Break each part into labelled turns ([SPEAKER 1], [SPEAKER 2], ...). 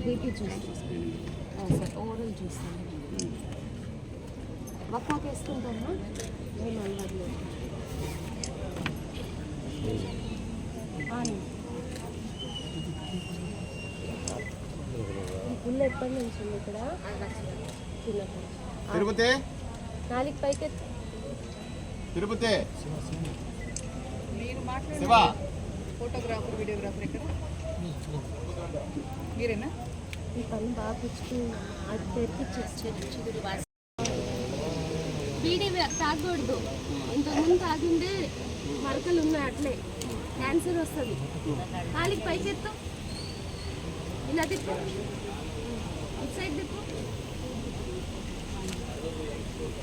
[SPEAKER 1] BP చూస్తాను sir oral చూస్తాను వక్కాకి వేసుకుంటామా ఏం అలవాట్లేదు ఆను. ఈ పుల్ల ఎప్పటి నుంచి ఉంది ఇక్కడ?
[SPEAKER 2] తిరుపతి?
[SPEAKER 1] నాలుగు పైకి.
[SPEAKER 2] తిరుపతి?
[SPEAKER 3] మీరు మాట్లాడండి
[SPEAKER 2] శివ.
[SPEAKER 3] ఫోటోగ్రాఫర్ వీడియోగ్రాఫర్ ఇక్కడ మీరేనా?
[SPEAKER 1] ఈ పని బాగా పుచ్చుకున్నాను బీడీ తాగకూడదు. ఇంతకుముందు తాగిందే మరకలు ఉన్నాయి అట్లే. క్యాన్సర్ వస్తుంది. కాలికి పైకి ఎత్తు ఇలా తిప్పు. ఇటు సైడ్ తిప్పు.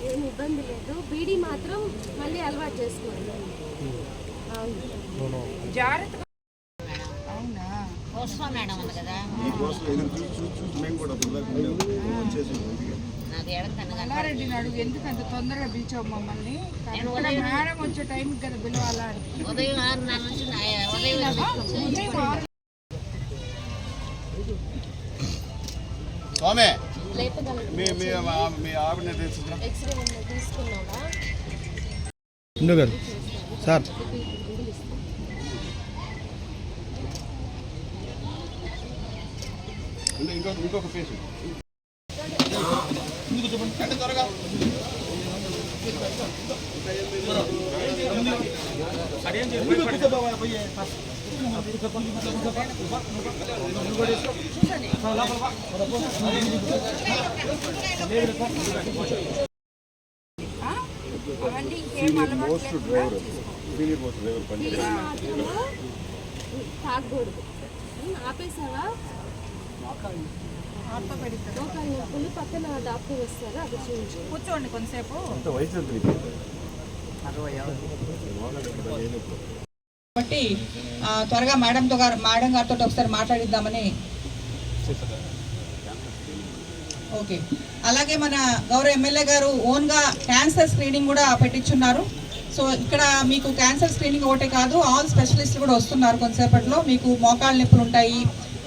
[SPEAKER 1] ఏం ఇబ్బంది లేదు. బీడీ మాత్రం మళ్ళీ అలవాటు చేసుకోండి
[SPEAKER 3] జాగ్రత్త అల్లారెడ్డి అడుగు ఎందుకు అంత తొందరగా పిలిచావు మమ్మల్ని కరెక్ట్గా మేడం వచ్చే టైంకి కదా పిలవాలా అని.
[SPEAKER 4] ఉదయం ఆరున్నర నుంచి ఉదయం
[SPEAKER 3] ఆరు
[SPEAKER 2] స్వామి మీ మీ ఆ- మీ
[SPEAKER 5] ఇందు గారు. సార్.
[SPEAKER 2] ఇంకొక ఇంకొక ఫేస్ ముందుకు చెప్పండి అంటే త్వరగా most driver senior most driver పని
[SPEAKER 1] తాగకూడదు ఆపేసావా నొప్పులు పక్కన డాక్టర్ వస్తారు అది చూపించు
[SPEAKER 3] కూర్చోండి కొంతసేపు?
[SPEAKER 6] కాబట్టి త్వరగా మేడంతో గారు మేడం గారితో ఒకసారి మాట్లాడిద్దామని. ఓకే. అలాగే మన గౌరవ ఎమ్మెల్యే గారు ఓన్గా క్యాన్సర్ స్క్రీనింగ్ కూడా పెట్టించున్నారు. సో ఇక్కడ మీకు క్యాన్సర్ స్క్రీనింగ్ ఒకటే కాదు ఆల్ స్పెషలిస్ట్ కూడా వస్తున్నారు కొంతసేపట్లో. మీకు మోకాళ్ళ నొప్పులు ఉంటాయి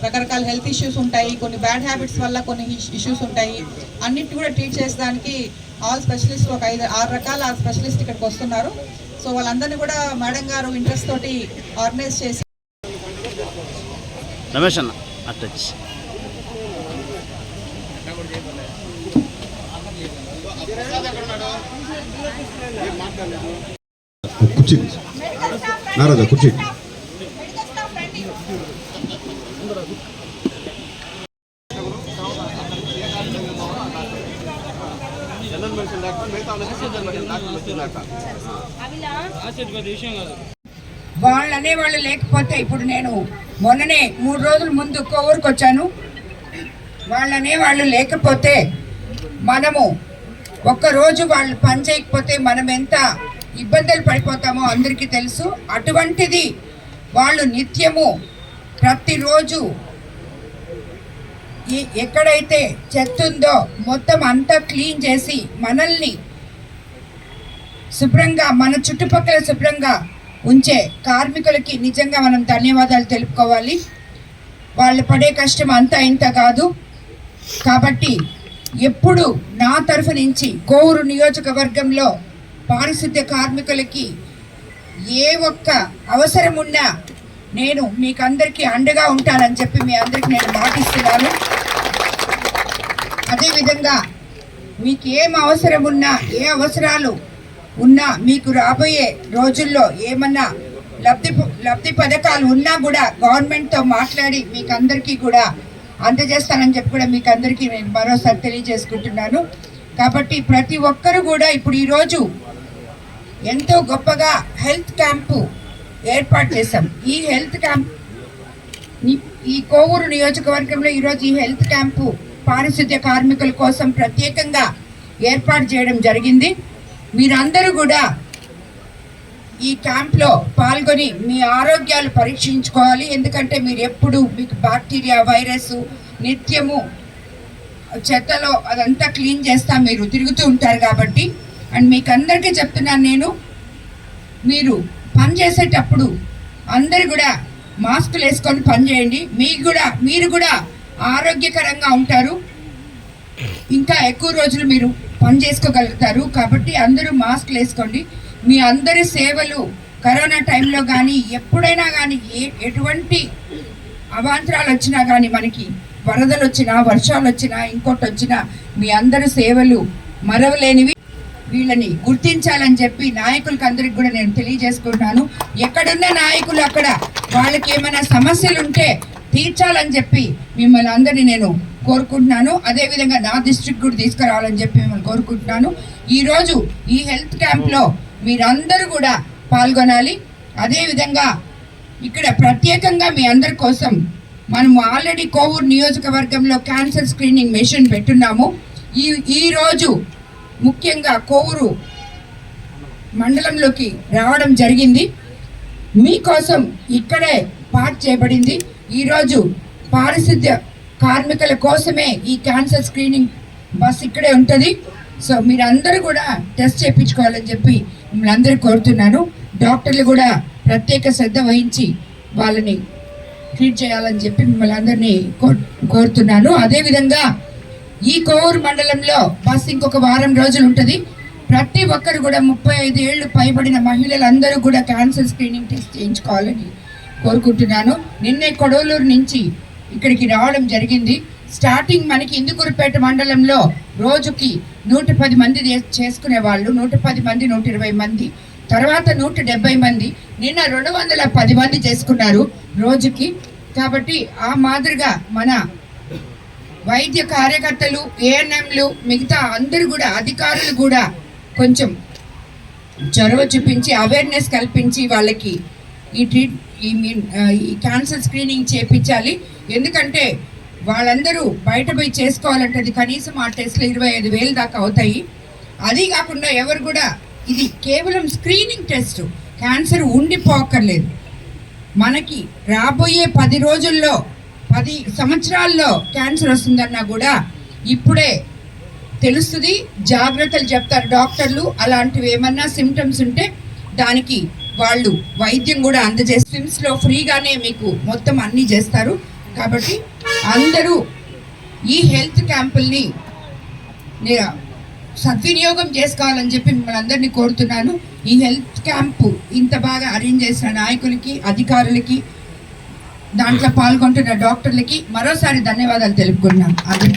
[SPEAKER 6] రకరకాల హెల్త్ ఇష్యూస్ ఉంటాయి కొన్ని బ్యాడ్ హ్యాబిట్స్ వల్ల కొన్ని ఇష్యూస్ ఉంటాయి. అన్నిటి కూడా ట్రీట్ చేసేదానికి ఆల్ స్పెషలిస్ట్ ఒక ఐదు ఆరు రకాల స్పెషలిస్ట్ ఇక్కడికి వస్తున్నారు. సో వాళ్ళందరినీ కూడా మేడం గారు ఇంట్రెస్ట్ తోటి ఆర్గనైజ్ చేసి
[SPEAKER 5] రమేష్ అన్న అట్టచ్చి
[SPEAKER 7] కుర్చీ నారాజా కుర్చీ
[SPEAKER 2] జనరల్ మెడిసిన్ డాక్టర్ మిగతా వాళ్ళకి జనరల్ మెడిసిన్ డాక్టర్ వచ్చిందాక
[SPEAKER 8] వాళ్ళు అనేవాళ్ళు లేకపోతే ఇప్పుడు నేను మొన్ననే మూడు రోజుల ముందు కోవూరుకు వచ్చాను. వాళ్ళు అనేవాళ్ళు లేకపోతే మనము ఒక్కరోజు వాళ్ళు పని చేయకపోతే మనం ఎంత ఇబ్బందులు పడిపోతామో అందరికీ తెలుసు. అటువంటిది వాళ్ళు నిత్యము ప్రతిరోజు ఎక్కడైతే చెత్త ఉందో మొత్తం అంతా క్లీన్ చేసి మనల్ని శుభ్రంగా మన చుట్టుపక్కల శుభ్రంగా ఉంచే కార్మికులకి నిజంగా మనం ధన్యవాదాలు తెలుపుకోవాలి. వాళ్ళు పడే కష్టం అంతా ఇంత కాదు. కాబట్టి ఎప్పుడు నా తరఫు నుంచి కోవూరు నియోజకవర్గంలో పారిశుద్ధ్య కార్మికులకి ఏ ఒక్క అవసరం ఉన్నా నేను మీకు అందరికీ అండగా ఉంటానని చెప్పి మీ అందరికి నేను మాటిస్తున్నాను. అదేవిధంగా మీకు ఏం అవసరం ఉన్నా ఏ అవసరాలు ఉన్నా మీకు రాబోయే రోజుల్లో ఏమన్నా లబ్ధి లబ్ధి పథకాలు ఉన్నా కూడా గవర్నమెంట్తో మాట్లాడి మీకు అందరికీ కూడా అందజేస్తానని చెప్పి కూడా మీకు అందరికీ నేను మరోసారి తెలియజేసుకుంటున్నాను. కాబట్టి ప్రతి ఒక్కరు కూడా ఇప్పుడు ఈరోజు ఎంతో గొప్పగా హెల్త్ క్యాంపు ఏర్పాటు చేశాం. ఈ హెల్త్ క్యాంప్ ఈ కోవూరు నియోజకవర్గంలో ఈరోజు ఈ హెల్త్ క్యాంపు పారిశుద్ధ్య కార్మికుల కోసం ప్రత్యేకంగా ఏర్పాటు చేయడం జరిగింది. మీరందరూ కూడా ఈ క్యాంప్లో పాల్గొని మీ ఆరోగ్యాలు పరీక్షించుకోవాలి. ఎందుకంటే మీరు ఎప్పుడు మీకు బ్యాక్టీరియా వైరస్ నిత్యము చెత్తలో అదంతా క్లీన్ చేస్తా మీరు తిరుగుతూ ఉంటారు కాబట్టి. అండ్ మీకు అందరికీ చెప్తున్నాను నేను మీరు పని చేసేటప్పుడు అందరు కూడా మాస్కులు వేసుకొని పనిచేయండి మీకు కూడా మీరు కూడా ఆరోగ్యకరంగా ఉంటారు. ఇంకా ఎక్కువ రోజులు మీరు పని చేసుకోగలుగుతారు. కాబట్టి అందరూ మాస్క్లు వేసుకోండి. మీ అందరి సేవలు కరోనా టైంలో కానీ ఎప్పుడైనా కానీ ఏ ఎటువంటి అవాంతరాలు వచ్చినా కానీ మనకి వరదలు వచ్చినా వర్షాలు వచ్చినా ఇంకోటి వచ్చినా మీ అందరి సేవలు మరవలేనివి. వీళ్ళని గుర్తించాలని చెప్పి నాయకులకి అందరికి కూడా నేను తెలియజేసుకుంటున్నాను. ఎక్కడున్న నాయకులు అక్కడ వాళ్ళకి ఏమైనా సమస్యలు ఉంటే తీర్చాలని చెప్పి మిమ్మల్ని అందరినీ నేను కోరుకుంటున్నాను. అదేవిధంగా నా డిస్ట్రిక్ట్ కూడా తీసుకురావాలని చెప్పి మిమ్మల్ని కోరుకుంటున్నాను. ఈరోజు ఈ హెల్త్ క్యాంప్లో మీరందరూ కూడా పాల్గొనాలి. అదేవిధంగా ఇక్కడ ప్రత్యేకంగా మీ అందరి కోసం మనము ఆల్రెడీ కోవూరు నియోజకవర్గంలో క్యాన్సర్ స్క్రీనింగ్ మిషన్ పెట్టున్నాము. ఈ ఈరోజు ముఖ్యంగా కోవూరు మండలంలోకి రావడం జరిగింది. మీకోసం ఇక్కడే పార్క్ చేయబడింది. ఈరోజు పారిశుద్ధ్య కార్మికుల కోసమే ఈ క్యాన్సర్ స్క్రీనింగ్ బస్ ఇక్కడే ఉంటుంది. సో మీరందరూ కూడా టెస్ట్ చేయించుకోవాలని చెప్పి మిమ్మల్ని అందరూ కోరుతున్నాను. డాక్టర్లు కూడా ప్రత్యేక శ్రద్ధ వహించి వాళ్ళని ట్రీట్ చేయాలని చెప్పి మిమ్మల్ని అందరినీ కో- కోరుతున్నాను. అదేవిధంగా ఈ కోవూరు మండలంలో బస్ ఇంకొక వారం రోజులు ఉంటుంది. ప్రతి ఒక్కరు కూడా ముప్పై ఐదు ఏళ్ళు పైబడిన మహిళలందరూ కూడా క్యాన్సర్ స్క్రీనింగ్ టెస్ట్ చేయించుకోవాలని కోరుకుంటున్నాను. నిన్నే కొడవలూరు నుంచి ఇక్కడికి రావడం జరిగింది. స్టార్టింగ్ మనకి ఇందుకూరుపేట మండలంలో రోజుకి నూట పది మంది చే- చేసుకునే వాళ్ళు నూట పది మంది నూట ఇరవై మంది తర్వాత నూట డెబ్బై మంది నిన్న రెండు వందల పది మంది చేసుకున్నారు రోజుకి. కాబట్టి ఆ మాదిరిగా మన వైద్య కార్యకర్తలు ఏఎన్ఎంలు మిగతా అందరూ కూడా అధికారులు కూడా కొంచెం చొరవ చూపించి అవేర్నెస్ కల్పించి వాళ్ళకి ఈ ట్రీట్ ఈ ఈ క్యాన్సర్ స్క్రీనింగ్ చేపించాలి. ఎందుకంటే వాళ్ళందరూ బయట పోయి చేసుకోవాలంటే అది కనీసం ఆ టెస్ట్లు ఇరవై ఐదు వేలు దాకా అవుతాయి. అది కాకుండా ఎవరు కూడా ఇది కేవలం స్క్రీనింగ్ టెస్ట్ క్యాన్సర్ ఉండిపోక్కర్లేదు మనకి రాబోయే పది రోజుల్లో పది సంవత్సరాల్లో క్యాన్సర్ వస్తుందన్నా కూడా ఇప్పుడే తెలుస్తుంది. జాగ్రత్తలు చెప్తారు డాక్టర్లు. అలాంటివి ఏమన్నా సిమ్టమ్స్ ఉంటే దానికి వాళ్ళు వైద్యం కూడా అందజేస్తారు స్విమ్స్లో ఫ్రీగానే మీకు మొత్తం అన్నీ చేస్తారు. కాబట్టి అందరూ ఈ హెల్త్ క్యాంపుల్ని సద్వినియోగం చేసుకోవాలని చెప్పి మిమ్మల్ని అందరినీ కోరుతున్నాను. ఈ హెల్త్ క్యాంపు ఇంత బాగా అరేంజ్ చేసిన నాయకులకి అధికారులకి దాంట్లో పాల్గొంటున్న డాక్టర్లకి మరోసారి ధన్యవాదాలు తెలుపుకున్నాను అది